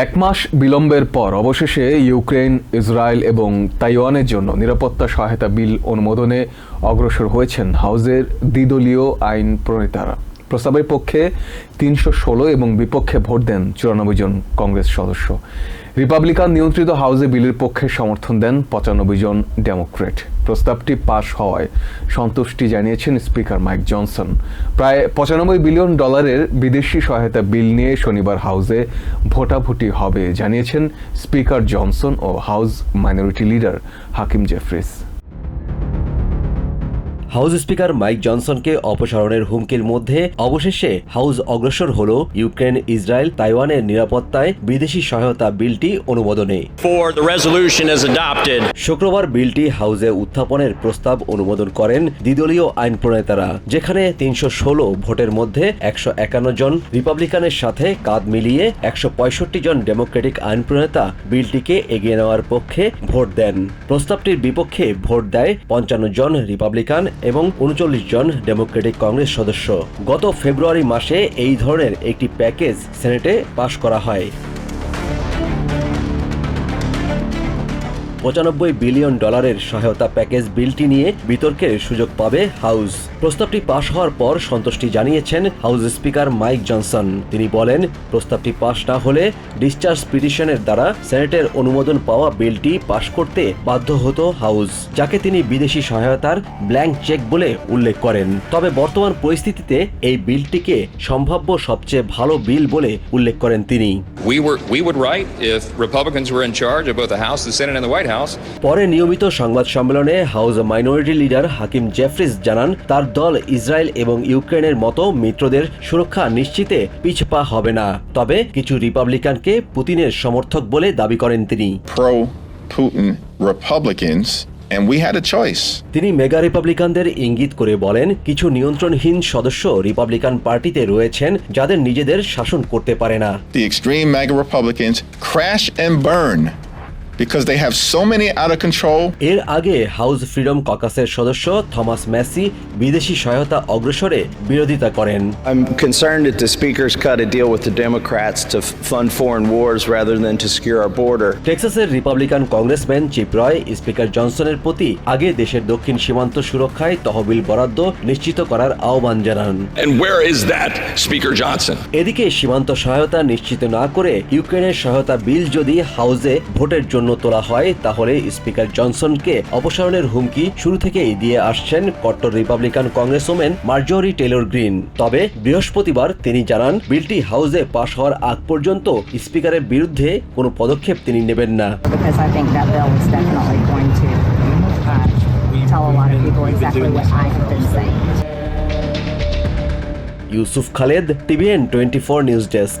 এক মাস বিলম্বের পর অবশেষে ইউক্রেন, ইসরায়েল এবং তাইওয়ানের জন্য নিরাপত্তা সহায়তা বিল অনুমোদনে অগ্রসর হয়েছেন হাউজের দ্বিদলীয় আইন প্রণেতারা। প্রস্তাবের পক্ষে তিনশো ষোলো এবং বিপক্ষে ভোট দেন চুরানব্বই জন কংগ্রেস সদস্য। রিপাবলিকান নিয়ন্ত্রিত হাউসে বিলের পক্ষে সমর্থন দেন পঁচানব্বই জন ডেমোক্রেট। প্রস্তাবটি পাশ হওয়ায় সন্তুষ্টি জানিয়েছেন স্পিকার মাইক জনসন। প্রায় পঁচানব্বই বিলিয়ন ডলারের বিদেশি সহায়তা বিল নিয়ে শনিবার হাউসে ভোটাভুটি হবে, জানিয়েছেন স্পিকার জনসন ও house minority leader Hakeem Jeffries. House speaker Mike জনসনকে অপসারণের হুমকির মধ্যে অবশেষে হাউস অগ্রসর হল ইউক্রেন ইসরায়েল তাইওয়ানের নিরাপত্তায় বিদেশি সহায়তা বিলটি অনুমোদনে. শুক্রবার বিলটি হাউসে উত্থাপনের প্রস্তাব অনুমোদন করেন দ্বিদলীয় আইন প্রণেতারা যেখানে তিনশো ষোলো ভোটের মধ্যে একশো একান্ন জন রিপাবলিকানের সাথে কাঁধ মিলিয়ে একশো পঁয়ষট্টি জন ডেমোক্রেটিক আইন প্রণেতা বিলটিকে এগিয়ে নেওয়ার পক্ষে ভোট দেন প্রস্তাবটির বিপক্ষে ভোট দেয় পঞ্চান্ন জন রিপাবলিকান এবং উনচল্লিশ জন ডেমোক্রেটিক কংগ্রেস সদস্য। গত ফেব্রুয়ারি মাসে এই ধরনের একটি প্যাকেজ সেনেটে পাশ করা হয়। পঁচানব্বই বিলিয়ন ডলারের সহায়তা প্যাকেজ বিলটি নিয়ে বিতর্কের সুযোগ পাবে হাউস। প্রস্তাবটি পাশ হওয়ার পর সন্তুষ্টি জানিয়েছেন হাউস স্পিকার মাইক জনসন। তিনি বলেন, প্রস্তাবটি পাশ না হলে ডিসচার্জ পিটিশনের দ্বারা সেনেটের অনুমোদন পাওয়া বিলটি পাশ করতে বাধ্য হতো হাউস, যাকে তিনি বিদেশি সহায়তার ব্ল্যাঙ্ক চেক বলে উল্লেখ করেন। তবে বর্তমান পরিস্থিতিতে এই বিলটিকে সম্ভাব্য সবচেয়ে ভালো বিল বলে উল্লেখ করেন তিনি। We were we would write if Republicans were in charge of both the House, the Senate, and the White House. পরে নিয়মিত সংবাদ সম্মেলনে house minority leader Hakeem Jeffries জানান তার দল ইসরায়েল এবং ইউক্রেনের মতো মিত্রদের সুরক্ষা নিশ্চিতে পিছপা হবে না তবে কিছু রিপাবলিকানকে পুতিনের সমর্থক বলে দাবি করেন তিনি pro Putin Republicans, and we had a choice. তিনি মেগা রিপাবলিকানদের ইঙ্গিত করে বলেন কিছু নিয়ন্ত্রণহীন সদস্য রিপাবলিকান পার্টিতে রয়েছেন যাদের নিজেদের শাসন করতে পারে না The extreme mega Republicans crash and burn because they have so many out of control. এর আগে হাউস ফ্রিডম ককাসের সদস্য থমাস মেসি বিদেশি সহায়তা অগ্রসরে বিরোধিতা করেন I'm concerned that the speaker's cut a deal with the Democrats to fund foreign wars rather than to secure our border. টেক্সাসের Republican congressman Chip Roy speaker জনসনের প্রতি আগে দেশের দক্ষিণ সীমান্ত সুরক্ষায় তহবিল বরাদ্দ নিশ্চিত করার আহ্বান জানান And where is that, Speaker Johnson? এদিকে সীমান্ত সহায়তা নিশ্চিত না করে ইউক্রেনের সহায়তা বিল যদি হাউসে ভোটের জন্য তোলা হয় তাহলে স্পিকার জনসনকে অপসারণের হুমকি শুরু থেকেই দিয়ে আসছেন কট্টর Republican congresswoman Marjorie Taylor Greene. তবে বৃহস্পতিবার তিনি জানান বিলটি হাউসে পাশ হওয়ার আগ পর্যন্ত স্পিকারের বিরুদ্ধে কোনো পদক্ষেপ তিনি নেবেন না. Yusuf Khaled TVN twenty four news desk